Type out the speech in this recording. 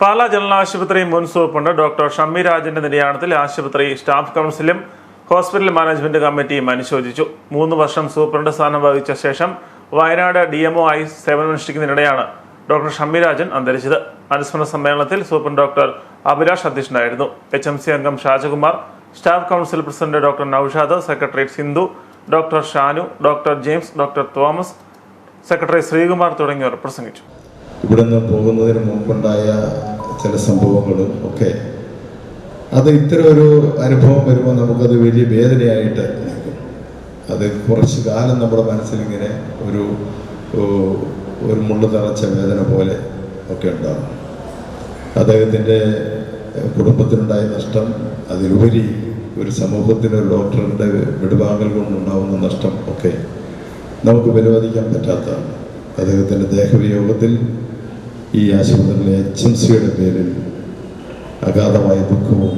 Pala general ആശുപത്രി മുൻ superintendent doctor Shammi രാജന്റെ നിര്യാണത്തിൽ ആശുപത്രി സ്റ്റാഫ് കൗൺസിലും ഹോസ്പിറ്റൽ മാനേജ്മെന്റ് കമ്മിറ്റിയും അനുശോചിച്ചു. മൂന്ന് വർഷം സൂപ്രണ്ട് സ്ഥാനം വഹിച്ച ശേഷം വയനാട് ഡി എംഒ ആയി സേവനമനുഷ്ഠിക്കുന്നതിനിടെയാണ് ഡോക്ടർ ഷമ്മി രാജൻ അന്തരിച്ചത്. അനുസ്മരണ സമ്മേളനത്തിൽ സൂപ്രണ്ട് ഡോക്ടർ അഭിലാഷ് അധ്യക്ഷനായിരുന്നു. എച്ച് എം സി അംഗം Shajakumar staff council president doctor Noushad secretary Sindhu doctor Shanu doctor James doctor Thomas secretary Sreekumar തുടങ്ങിയവർ പ്രസംഗിച്ചു. ഇവിടുന്ന് പോകുന്നതിന് മുമ്പുണ്ടായ ചില സംഭവങ്ങളും ഒക്കെ. അത് ഇത്തരം ഒരു അനുഭവം വരുമ്പോൾ നമുക്കത് വലിയ വേദനയായിട്ട് നിൽക്കും. അത് കുറച്ച് കാലം നമ്മുടെ മനസ്സിലിങ്ങനെ ഒരു ഒരു മുള്ളു തറച്ച വേദന പോലെ ഒക്കെ ഉണ്ടാകും. അദ്ദേഹത്തിന്റെ കുടുംബത്തിനുണ്ടായ നഷ്ടം അതിലുപരി ഒരു സമൂഹത്തിന് ഒരു ഡോക്ടറുടെ വിടുവാങ്ങൽ കൊണ്ടുണ്ടാകുന്ന നഷ്ടം ഒക്കെ നമുക്ക് പരിപാലിക്കാൻ പറ്റാത്തതാണ്. അദ്ദേഹത്തിന്റെ ദേഹവിയോഗത്തിൽ ഈ ആശുപത്രിയിലെ എച്ച് എം സിയുടെ പേരിൽ അഗാധമായ ദുഃഖവും